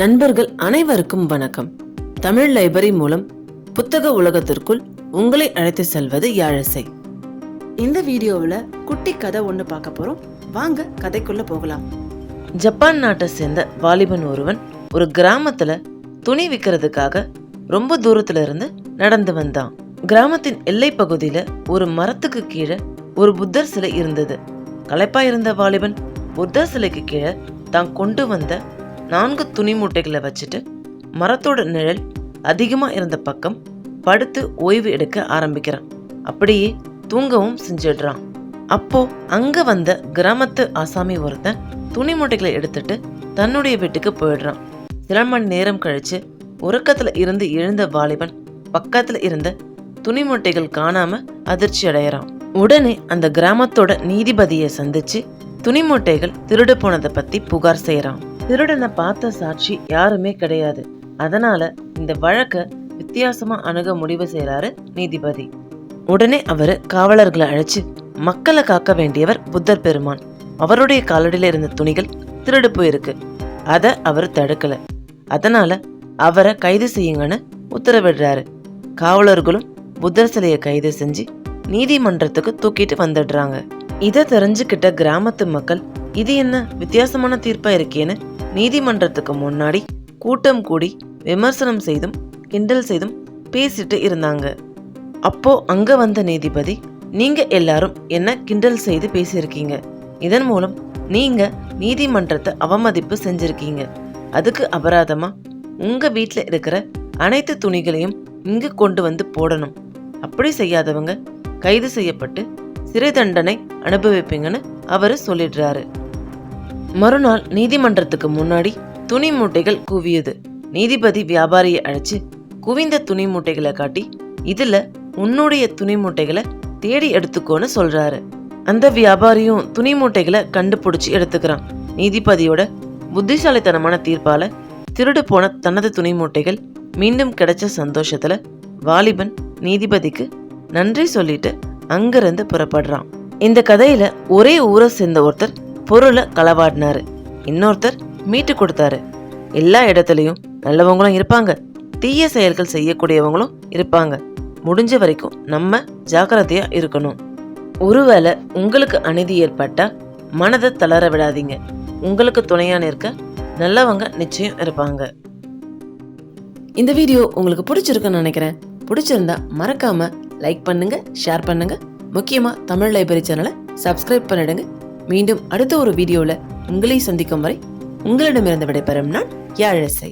நண்பர்கள் அனைவருக்கும் வணக்கம். தமிழ் லைப்ரரி மூலம் புத்தக உலகத்திற்குள் உங்களை அழைத்து செல்வது யாழிசை இந்த வீடியோவில் குட்டி கதை ஒன்று பார்க்க போகிறோம் வாங்க கதைக்குள்ள போகலாம். ஜப்பான் நாட்டை சேர்ந்த வாலிபன் ஒருவன் ஒரு கிராமத்தில் துணி விற்கிறதுக்காக ரொம்ப தூரத்துல இருந்து நடந்து வந்தான். கிராமத்தின் எல்லை பகுதியில் ஒரு மரத்துக்கு கீழே ஒரு புத்தர் சிலை இருந்தது. களைப்பா இருந்த வாலிபன் புத்தர் சிலைக்கு கீழே தான் கொண்டு வந்த நான்கு துணி மூட்டைகளை வச்சுட்டு மரத்தோட நிழல் அதிகமாக இருந்த பக்கம் படுத்து ஓய்வு எடுக்க ஆரம்பிக்கிறான். அப்படியே தூங்கவும் செஞ்சிடுறான். அப்போ அங்க வந்த கிராமத்து ஆசாமி ஒருத்தன் துணி மூட்டைகளை எடுத்துட்டு தன்னுடைய வீட்டுக்கு போயிடுறான். சில மணி நேரம் கழிச்சு உறக்கத்துல இருந்து எழுந்த வாலிபன் பக்கத்துல இருந்த துணி மூட்டைகள் காணாம அதிர்ச்சி அடைகிறான் உடனே அந்த கிராமத்தோட நீதிபதியை சந்திச்சு துணி மூட்டைகள் திருடு போனதை பத்தி புகார் செய்யறான் திருடனை பார்த்த சாட்சி யாருமே கிடையாது. அதனால இந்த வழக்க வித்தியாசமா அணுக முடிவு செய்யறாரு நீதிபதி. உடனே அவரு காவலர்களை அழைச்சு மக்களை காக்க வேண்டியவர் புத்தர் பெருமான். அவருடைய காலடியில இருந்த துணிகள் திருடு போயிருக்கு. அதை அவர் தடுக்கல. அதனால அவரை கைது செய்யுங்கன்னு உத்தரவிடுறாரு. காவலர்களும் புத்தர் சிலையை கைது செஞ்சு நீதிமன்றத்துக்கு தூக்கிட்டு வந்துடுறாங்க. இதை தெரிஞ்சுக்கிட்ட கிராமத்து மக்கள் இது என்ன வித்தியாசமான தீர்ப்பா இருக்கேன்னு நீதிமன்றத்துக்கு முன்னாடி கூட்டம் கூடி விமர்சனம் செய்தும் கிண்டல் செய்தும் பேசிட்டு இருந்தாங்க. அப்போ அங்க வந்த நீதிபதி நீங்க எல்லாரும் என்ன கிண்டல் செய்து பேசியிருக்கீங்க? இதன் மூலம் நீங்க நீதிமன்றத்தை அவமதிப்பு செஞ்சிருக்கீங்க. அதுக்கு அபராதமா? உங்க வீட்டில் இருக்கிற அனைத்து துணிகளையும் இங்கு கொண்டு வந்து போடணும். அப்படி செய்யாதவங்க கைது செய்யப்பட்டு சிறை தண்டனை அனுபவிப்பீங்கன்னு அவரு சொல்லிடுறாரு. மறுநாள் நீதிமன்றத்துக்கு முன்னாடி துணி மூட்டைகள் குவியுது. நீதிபதி வியாபாரியை அழைச்சு குவிந்த துணி மூட்டைகளை காட்டி இதுல உன்னுடைய துணி மூட்டைகளை தேடி எடுத்துக்கோன்னு சொல்றாரு. அந்த வியாபாரியும் துணி மூட்டைகளை கண்டுபிடிச்சு எடுத்துக்கிறான். நீதிபதியோட புத்திசாலித்தனமான தீர்ப்பால திருடு போன தனது துணி மூட்டைகள் மீண்டும் கிடைச்ச சந்தோஷத்துல வாலிபன் நீதிபதிக்கு நன்றி சொல்லிட்டு அங்கிருந்து புறப்படுறான். இந்த கதையில ஒரே ஊரை சேர்ந்த ஒருத்தர் பொருளை களவாடினாரு. இன்னொருத்தர் மீட்டு கொடுத்தாரு. எல்லா இடத்துலையும் நல்லவங்களும் இருப்பாங்க. தீய செயல்கள் செய்யக்கூடியவங்களும் இருப்பாங்க. முடிஞ்ச வரைக்கும் நம்ம ஜாக்கிரதையா இருக்கணும். ஒருவேளை உங்களுக்கு அநீதி ஏற்பட்டால் மனதை தளர விடாதீங்க. உங்களுக்கு துணையாக நிற்க நல்லவங்க நிச்சயம் இருப்பாங்க. இந்த வீடியோ உங்களுக்கு பிடிச்சிருக்குன்னு நினைக்கிறேன். பிடிச்சிருந்தா மறக்காம லைக் பண்ணுங்க ஷேர் பண்ணுங்க. முக்கியமாக தமிழ் லைப்ரரி சேனலை சப்ஸ்கிரைப் பண்ணிடுங்க. மீண்டும் அடுத்த ஒரு வீடியோவில் உங்களை சந்திக்கும் வரை உங்களிடமிருந்து விடைபெறும் நான் யாழிசை